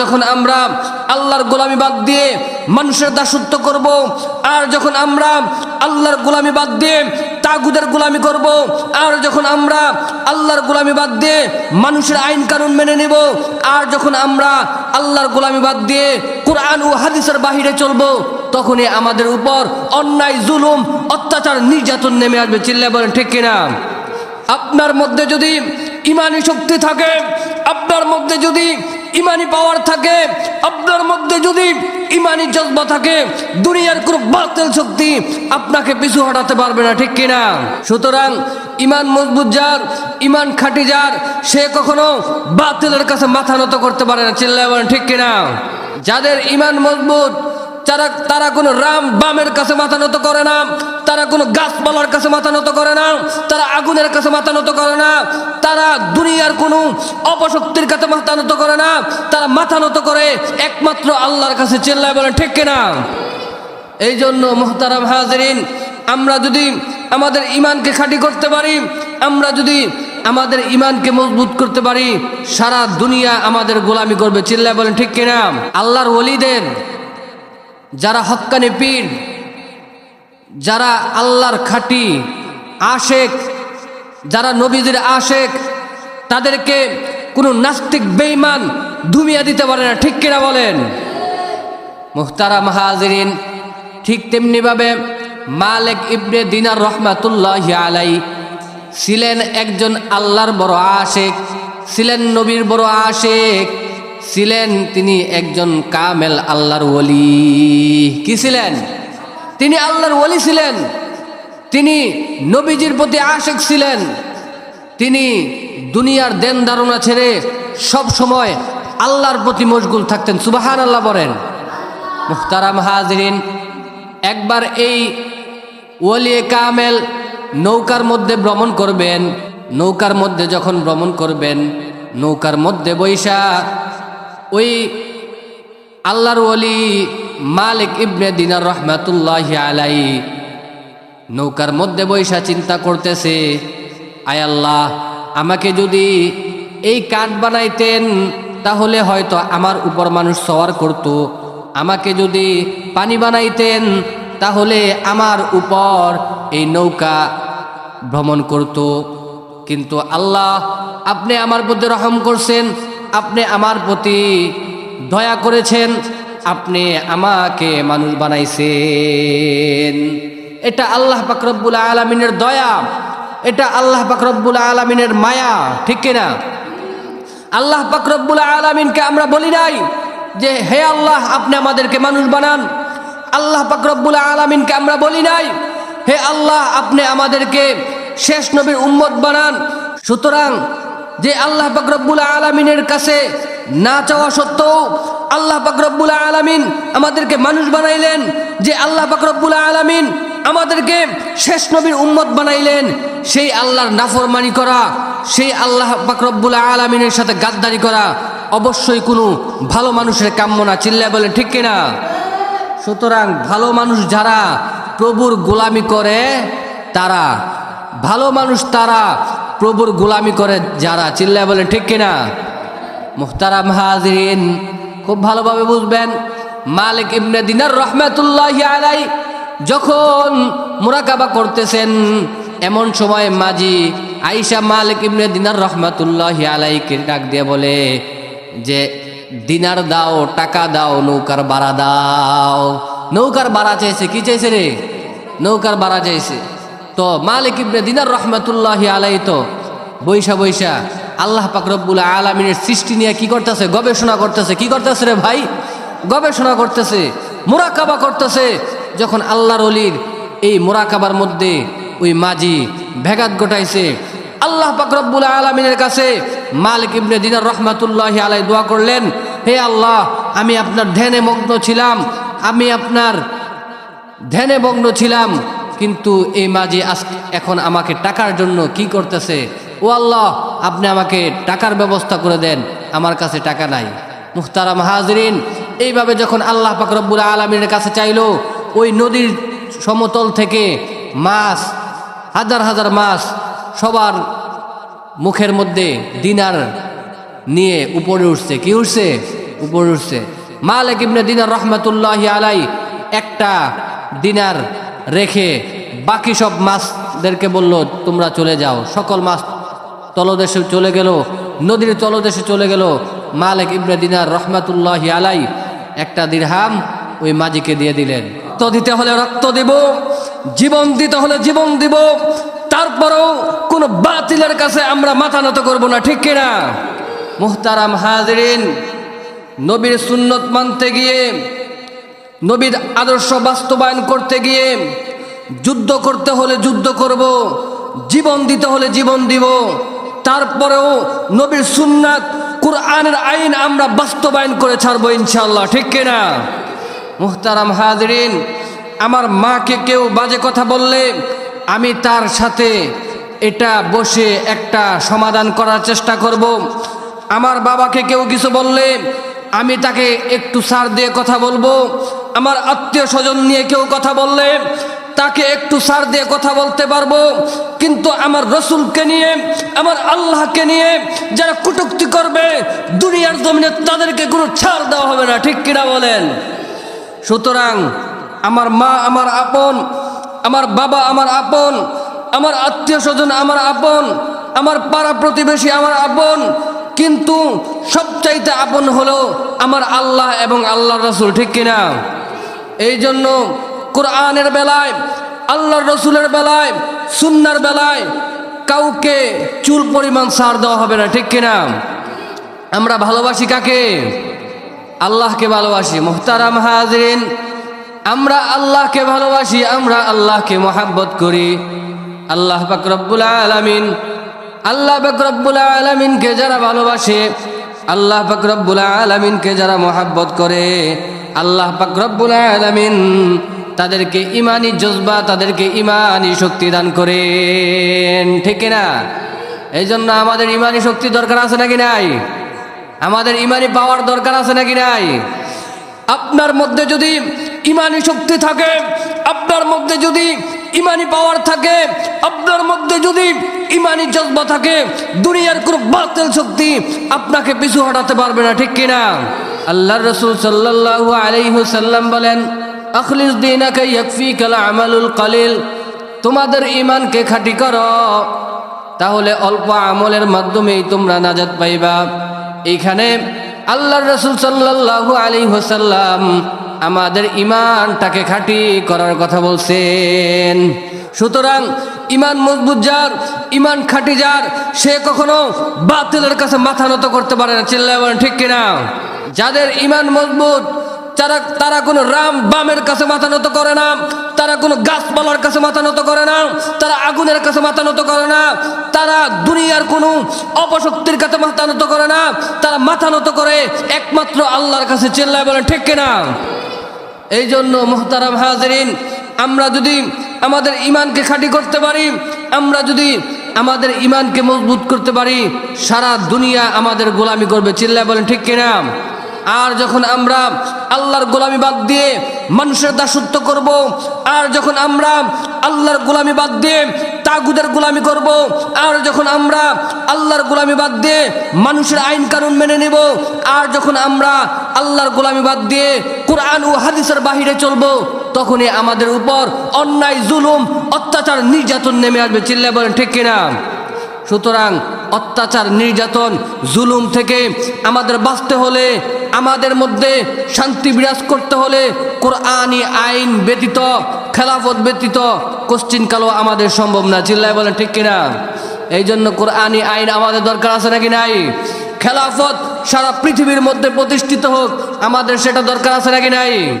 যখন আমরা আল্লাহর গোলামি বাদ দিয়ে মানুষের দাসত্ব করব, আর যখন আমরা আল্লাহর গোলামি বাদ দিয়ে তাগুদের গোলামি করব, আর যখন আমরা আল্লাহর গোলামি বাদ দিয়ে মানুষের আইন কানুন মেনে নেব, আর যখন আমরা আল্লাহর গোলামি বাদ দিয়ে কোরআন ও হাদিসের বাহিরে চলবো, তখনই আমাদের উপর অন্যায়, জুলুম, অত্যাচার, নির্যাতন নেমে আসবে। চিল্লা বলেন, ঠিক কিনা? আপনার মধ্যে যদি ইমানি শক্তি থাকে, আপনার মধ্যে যদি ইমানি পাওয়ার থাকে, আপনার মধ্যে যদি ইমানি জজ্বা থাকে, দুনিয়ার কোনো বাতিল শক্তি আপনাকে পিছু হটাতে পারবে না, ঠিক কিনা? সুতরাং ইমান মজবুত যার, ইমান খাটি যার, সে কখনো বাতিলের কাছে মাথা নত করতে পারে না, চিল্লায় বলেন, ঠিক কিনা? যাদের ইমান মজবুত তারা তারা কোনো রাম বামের কাছে মাথা নত করে না, তারা কোনো গাছপালার কাছে মাথা নত করে না, তারা আগুনের কাছে মাথা নত করে না, তারা দুনিয়ার কোনো অপশক্তির কাছে মাথা নত করে না, তারা মাথা নত করে একমাত্র আল্লাহর কাছে চেল্লায় বলে ঠিক কিনা? এই জন্য মোহতারাম হাজরিন, আমরা যদি আমাদের ইমানকে খাঁটি করতে পারি, আমরা যদি আমাদের ইমানকে মজবুত করতে পারি, সারা দুনিয়া আমাদের গোলামি করবে, চিল্লায় বলেন, ঠিক কিনা? আল্লাহর ওলিদের যারা হক্কানি পীর, যারা আল্লাহর খাঁটি আশেক, যারা নবীদের আশেক, তাদেরকে কোনো নাস্তিক বেইমান ধুমিয়া দিতে পারে না, ঠিক কিনা বলেন? মুখতারা মাহাজরিন, ঠিক তেমনিভাবে মালেক ইবনে দিনার রহমাতুল্লাহ আলাই ছিলেন একজন আল্লাহর বড় আশেক, ছিলেন নবীর বড় আশেক। ছিলেন তিনি একজন কামেল আল্লাহর ওলি। কি ছিলেন? তিনি আল্লাহর ওলি ছিলেন। তিনি নবীজির প্রতি আশেক ছিলেন। তিনি দুনিয়ার দেন ধারণা ছেড়ে সব সময় আল্লাহর প্রতি মশগুল থাকতেন। সুবাহান আল্লাহ বলেন। মুখতারাম হাজরিন, একবার এই ওলিয়ে কামেল নৌকার মধ্যে ভ্রমণ করবেন। নৌকার মধ্যে যখন ভ্রমণ করবেন, নৌকার মধ্যে বৈশা ওই আল্লাহর ওলি মালিক ইবনে দিনার রহমাতুল্লাহ আলাই নৌকার মধ্যে বৈশা চিন্তা করতেছে, আয় আল্লাহ, আমাকে যদি এই কাঠ বানাইতেন, তাহলে হয়তো আমার উপর মানুষ সওয়ার করত। আমাকে যদি পানি বানাইতেন, তাহলে আমার উপর এই নৌকা ভ্রমণ করত। কিন্তু আল্লাহ, আপনি আমার প্রতি রহম করছেন আপনি আমার প্রতি দয়া করেছেন, আপনি আমাকে মানুষ বানাইছেন। এটা আল্লাহ পাকরব্বুল আলমিনের দয়া, এটা আল্লাহ পাকরব্বুল আলমিনের মায়া, ঠিক কিনা আল্লাহ পাকরব্বুল আলমিনকে আমরা বলি নাই যে, হে আল্লাহ, আপনি আমাদেরকে মানুষ বানান। আল্লাহ পাকরব্বুল আলমিনকে আমরা বলি নাই, হে আল্লাহ, আপনি আমাদেরকে শেষ নবীর উম্মত বানান। সুতরাং যে আল্লাহ পাকরব্বুল আলমিনের কাছে না চাওয়া সত্ত্বেও আল্লাহ পাকরব্বুল আলমিন আমাদেরকে মানুষ বানাইলেন, যে আল্লাহ পাকরব্বুল আলমিন আমাদেরকে শেষ নবীর উম্মত বানাইলেন, সেই আল্লাহর নাফরমানি করা, সেই আল্লাহ পাকরব্বুল আলমিনের সাথে গাদ্দারি করা, অবশ্যই কোনো ভালো মানুষের কাম্য না। চিল্লায় বলে ঠিক কিনা সুতরাং ভালো মানুষ যারা প্রভুর গোলামি করে, তারা, ভালো মানুষ তারা প্রভুর গোলামি করে যারা, চিল্লায় বলে ঠিক কিনা? মুখতারাম হাজরিন, খুব ভালোভাবে বুঝবেন। মালিক ইবনে দিনার রহমাতুল্লাহ আলাই যখন মোরাকাবা করতেছেন, এমন সময় মাঝি আইসা মালিক ইবনে দিনার রহমাতুল্লাহ আলাইকে ডাক দিয়ে বলে যে, দিনার দাও, টাকা দাও, নৌকার ভাড়া দাও। নৌকার ভাড়া চাইছে, কি চাইছে রে? নৌকার ভাড়া চাইছে। তো মালিক ইবনে দিনার রহমাতুল্লাহ আলাই তো। বৈশা বৈশা, আল্লাহ পাকরব্বুল আলমিনের সৃষ্টি নিয়ে কি করতেছে? গবেষণা করতেছে। কি করতেছে রে ভাই? গবেষণা করতেছে, মোরাকাবা করতেছে। যখন আল্লাহর অলির এই মোরাকাবার মধ্যে ওই মাঝি ভেগাত ঘটাইছে, আল্লাহ পাকরব্বুল আলমিনের কাছে মালিক ইবনে দিনার রহমাতুল্লাহ আলাই দোয়া করলেন, হে আল্লাহ, আমি আপনার ধ্যানে মগ্ন ছিলাম, আমি আপনার ধ্যানে মগ্ন ছিলাম কিন্তু এই মাঝি আজ এখন আমাকে টাকার জন্য কি করতেছে? ও আল্লাহ, আপনি আমাকে টাকার ব্যবস্থা করে দেন, আমার কাছে টাকা নাই। মুখতারা হাজরিন, এইভাবে যখন আল্লাহ পাকরব্বুল আলমীর কাছে চাইল, ওই নদীর সমতল থেকে মাছ, হাজার হাজার মাছ সবার মুখের মধ্যে দিনার নিয়ে উপরে উঠছে। কি উঠছে? উপরে উঠছে। মালিক ইবনে দিনার রহমাতুল্লাহ আলাই একটা দিনার রেখে বাকি সব মাছদেরকে বলল, তোমরা চলে যাও। সকল মাছ তলদেশে চলে গেল, নদীর তলদেশে চলে গেল। মালিক ইবনে দিনার রহমাতুল্লাহ আলাই একটা দিরহাম ওই মাজিকে দিয়ে দিলেন। রক্ত দিতে হলে রক্ত দিব, জীবন দিতে হলে জীবন দিব, তারপরেও কোনো বাতিলের কাছে আমরা মাথা নত করব না, ঠিক কিনা? মুহতারাম হাজরিন, নবীর সুন্নত মানতে গিয়ে, নবীর আদর্শ বাস্তবায়ন করতে গিয়ে যুদ্ধ করতে হলে যুদ্ধ করব, জীবন দিতে হলে জীবন দিব। তারপরেও নবীর সুন্নাত, কোরআনের আইন আমরা বাস্তবায়ন করে ছাড়বো ইনশাল্লাহ ঠিক কিনা মুহতারাম হাজরিন, আমার মাকে কেউ বাজে কথা বললে আমি তার সাথে এটা বসে একটা সমাধান করার চেষ্টা করব। আমার বাবাকে কেউ কিছু বললে আমি তাকে একটু সার দিয়ে কথা বলব। আমার আত্মীয় স্বজন নিয়ে কেউ কথা বললে তাকে একটু সার দিয়ে কথা বলতে পারব। কিন্তু আমার রসুলকে নিয়ে, আমার আল্লাহকে নিয়ে যারা কুটুক্তি করবে, দুনিয়ার জমিনে তাদেরকে কোনো ছাড় দেওয়া হবে না। ঠিক কিনা বলেন? সুতরাং আমার মা আমার আপন, আমার বাবা আমার আপন, আমার আত্মীয় স্বজন আমার আপন, আমার পাড়া প্রতিবেশী আমার আপন, কিন্তু সবচাইতে আপন হলো আমার আল্লাহ এবং আল্লাহ রসুল। ঠিক কিনা? এই জন্য কোরআনের বেলায়, আল্লাহর রসুলের বেলায়, সুন্নার বেলায় কাউকে চুল পরিমাণ সার দেওয়া হবে না, ঠিক কিনা? আমরা ভালোবাসি কাকে? আল্লাহকে ভালোবাসি, মোহতারাম হাজরিন। আমরা আল্লাহকে ভালোবাসি, আমরা আল্লাহকে মহাব্বত করি। আল্লাহ বাকরব্বুল আলমিন, আল্লাহ বাকরব্বুল আলমিনকে যারা ভালোবাসে, আল্লাহ বাকরব্বুল আলমিনকে যারা মহাব্বত করে, আল্লাহ বাকরব্বুল আলমিন তাদেরকে ইমানি জজবা, তাদেরকে ইমানি শক্তি দান করেন। ঠিক না এই জন্য আমাদের ইমানি শক্তি দরকার আছে নাকি নাই? আমাদের ইমানি পাওয়ার দরকার আছে নাকি নাই? আপনার মধ্যে যদি ইমানি শক্তি থাকে, আপনার মধ্যে যদি ইমানি পাওয়ার থাকে, আপনার মধ্যে যদি ইমানি জজবা থাকে, দুনিয়ার কোনো বাতিল শক্তি আপনাকে পিছু হটাতে পারবে না, ঠিক কিনা? আল্লাহ রসুল সাল্লাল্লাহু আলাইহি সাল্লাম বলেন আখলিস দিনাকে ইয়াকফিকাল আমালুল কালিল। তোমাদের ইমানকে খাটি করো। তাহলে অল্প আমলের মাধ্যমেই তোমরা নাজাত পাইবা। এইখানে আল্লাহ রসুল সাল্লাল্লাহু আলী হোসাল্লাম আমাদের ইমানটাকে খাঁটি করার কথা বলছেন। সুতরাং ইমান মজবুত যার ইমান খাটি যার, সে কখনো বাতিলের কাছে মাথা নত করতে পারে না। চিল্লায় ঠিক কিনা? যাদের ইমান মজবুত তারা তারা কোনো রাম বামের কাছে মাথা নত করে না, তারা কোনো গাছপালার কাছে মাথা নত করে না, তারা আগুনের কাছে মাথা নত করে না, তারা দুনিয়ার কোনো অপশক্তির কাছে মাথা নত করে না, তারা মাথা নত করে একমাত্র আল্লাহর কাছে চেল্লায় বলেন, ঠিক কিনা? এই জন্য মোহতারাম হাজরিন, আমরা যদি আমাদের ইমানকে খাঁটি করতে পারি, আমরা যদি আমাদের ইমানকে মজবুত করতে পারি, সারা দুনিয়া আমাদের গোলামি করবে, চিল্লায় বলেন, ঠিক কিনা? আর যখন আমরা আল্লাহর গোলামি বাদ দিয়ে মানুষের দাসত্ব করব, আর যখন আমরা আল্লাহর গোলামি বাদ দিয়ে তাগুদের গোলামি করব, আর যখন আমরা আল্লাহর গোলামি বাদ দিয়ে মানুষের আইন কানুন মেনে নেব, আর যখন আমরা আল্লাহর গোলামি বাদ দিয়ে কোরআন ও হাদিসের বাহিরে চলবো, তখনই আমাদের উপর অন্যায়, জুলুম, অত্যাচার, নির্যাতন নেমে আসবে। চিল্লা বলেন, ঠিক কিনা? সুতরাং অত্যাচার, নির্যাতন, জুলুম থেকে আমাদের বাঁচতে হলে, আমাদের মধ্যে শান্তি বিরাজ করতে হলে কোরআনি আইন ব্যতীত, খেলাফত ব্যতীত কোশ্চিন কালো আমাদের সম্ভব না। চিল্লায় বলেন, ঠিক কিনা? এই জন্য কোরআনি আইন আমাদের দরকার আছে নাকি নাই? খেলাফত সারা পৃথিবীর মধ্যে প্রতিষ্ঠিত হোক, আমাদের সেটা দরকার আছে নাকি নাই?